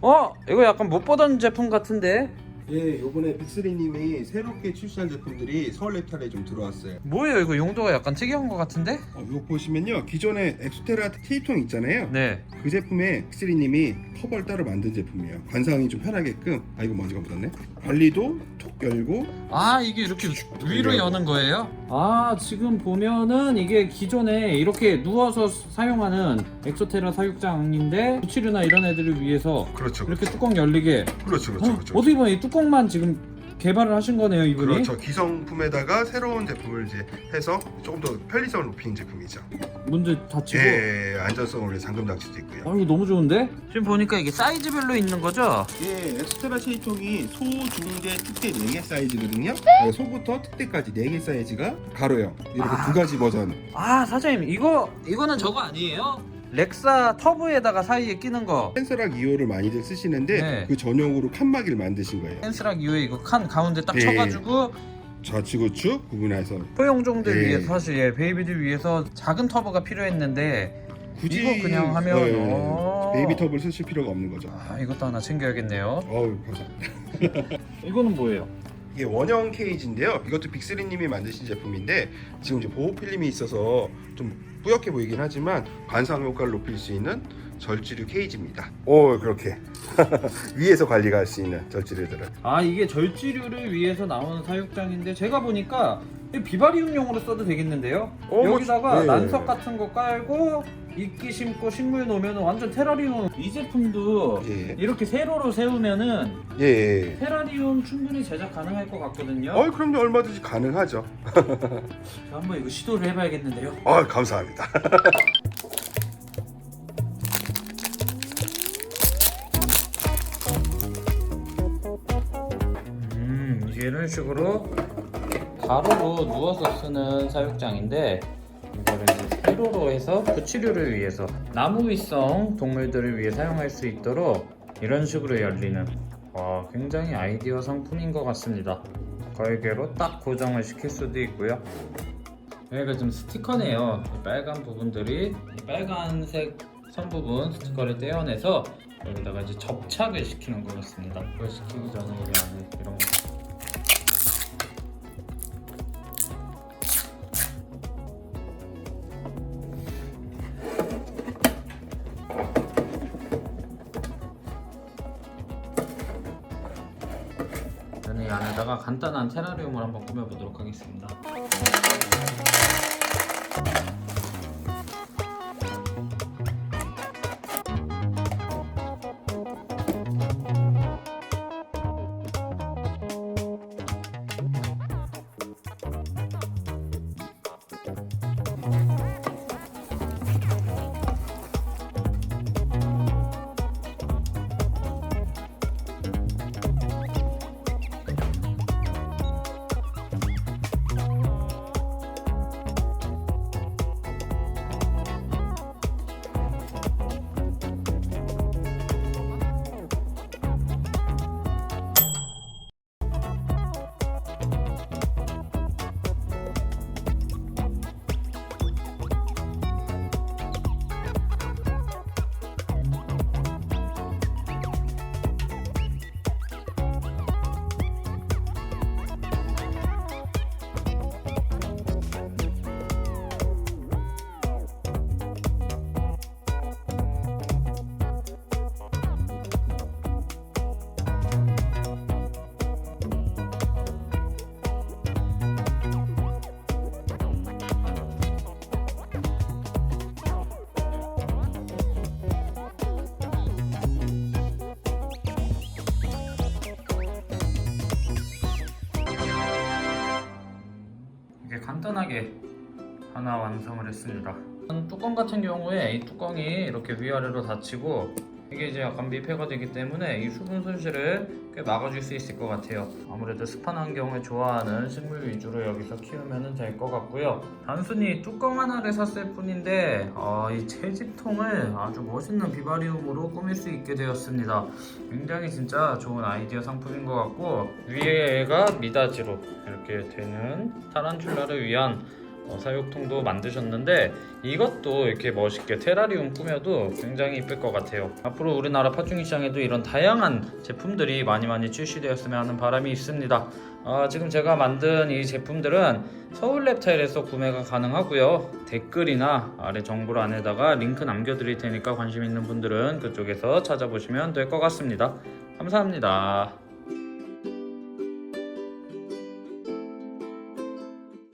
어? 이거 약간 못 보던 제품 같은데? 예, 요번에 빅스리님이 새롭게 출시한 제품들이 서울 랩탈에 좀 들어왔어요. 뭐예요? 이거 용도가 약간 특이한 것 같은데? 어, 이거 보시면요, 기존에 엑소테라 K통 있잖아요. 네. 그 제품에 빅스리님이 커버를 따로 만든 제품이에요. 관상이 좀 편하게끔. 아 이거 먼지가 묻었네. 관리도 톡 열고 아 이게 이렇게 위로 네. 여는 거예요? 아 지금 보면은 이게 기존에 이렇게 누워서 사용하는 엑소테라 사육장인데 부치류나 이런 애들을 위해서 그렇죠, 이렇게 뚜껑 열리게 그렇죠, 어, 어떻게 보면 이 뚜껑만 지금 개발을 하신 거네요 이분이 그렇죠. 기성품에다가 새로운 제품을 이제 해서 조금 더 편리성을 높이는 제품이죠. 문제 다치고 예, 안전성을 위해 잠금 장치도 있고요. 아 이거 너무 좋은데? 지금 보니까 이게 사이즈별로 있는 거죠? 예, 엑스트라 K통이 소, 중 대, 특대 4개 사이즈거든요. 네, 소부터 특대까지 4개 사이즈가 가로형. 이렇게 아. 두 가지 버전. 아 사장님 이거 이거는 저거 아니에요? 렉사 터보에다가 사이에 끼는 거 센서락 2호를 많이들 쓰시는데 네. 그 전용으로 칸막이를 만드신 거예요. 펜스락 이후에 이거 칸 가운데 딱 예. 쳐가지고 좌측 우측 구분해서 포용종들 예. 위해서 사실 예, 베이비들 위해서 작은 터보가 필요했는데 굳이 이거 그냥 하면 네, 어. 베이비 톱을 쓰실 필요가 없는 거죠. 아 이것도 하나 챙겨야겠네요 어우 감사합니다. 이거는 뭐예요? 이게 원형 케이지인데요. 이것도 빅스리님이 만드신 제품인데 지금 이제 보호 필름이 있어서 좀 뿌옇게 보이긴 하지만 관상 효과를 높일 수 있는 절지류 케이지입니다. 오 그렇게 위에서 관리가 할 수 있는 절지류들은 아 이게 절지류를 위해서 나오는 사육장인데 제가 보니까 이 비바리움용으로 써도 되겠는데요 어, 뭐, 여기다가 네. 난석 같은 거 깔고 이끼 심고 식물 놓으면 완전 테라리움 이 제품도 예. 이렇게 세로로 세우면은 예. 예. 테라리움 충분히 제작 가능할 것 같거든요 어 그럼요 얼마든지 가능하죠. 저 한번 이거 시도를 해봐야겠는데요 아 감사합니다. 음, 이런 식으로 가로로 누워서 쓰는 사육장인데 이거를 이제 세로로 해서 부치류를 위해서 나무 위성 동물들을 위해 사용할 수 있도록 이런 식으로 열리는 와, 굉장히 아이디어 상품인 것 같습니다. 걸개로 딱 고정을 시킬 수도 있고요. 여기가 좀 스티커네요. 이 빨간 부분들이 이 빨간색 선 부분 스티커를 떼어내서 여기다가 이제 접착을 시키는 거였습니다. 그걸 시키기 전에 우리 안에 이런 거. 안에다가 간단한 테라리움을 한번 꾸며보도록 하겠습니다. 이게 간단하게 하나 완성을 했습니다. 뚜껑 같은 경우에 이 뚜껑이 이렇게 위아래로 닫히고 이게 이제 약간 밀폐가 되기 때문에 이 수분 손실을 꽤 막아줄 수 있을 것 같아요. 아무래도 습한 환경을 좋아하는 식물 위주로 여기서 키우면 될 것 같고요. 단순히 뚜껑 하나를 샀을 뿐인데 아, 이 채집통을 아주 멋있는 비바리움으로 꾸밀 수 있게 되었습니다. 굉장히 진짜 좋은 아이디어 상품인 것 같고 위에가 미닫이로 이렇게 되는 타란툴라를 위한 어, 사육통도 만드셨는데 이것도 이렇게 멋있게 테라리움 꾸며도 굉장히 이쁠 것 같아요. 앞으로 우리나라 파충류 시장에도 이런 다양한 제품들이 많이 많이 출시되었으면 하는 바람이 있습니다. 아, 지금 제가 만든 이 제품들은 서울 랩타일에서 구매가 가능하고요. 댓글이나 아래 정보란에다가 링크 남겨드릴 테니까 관심 있는 분들은 그쪽에서 찾아보시면 될 것 같습니다. 감사합니다.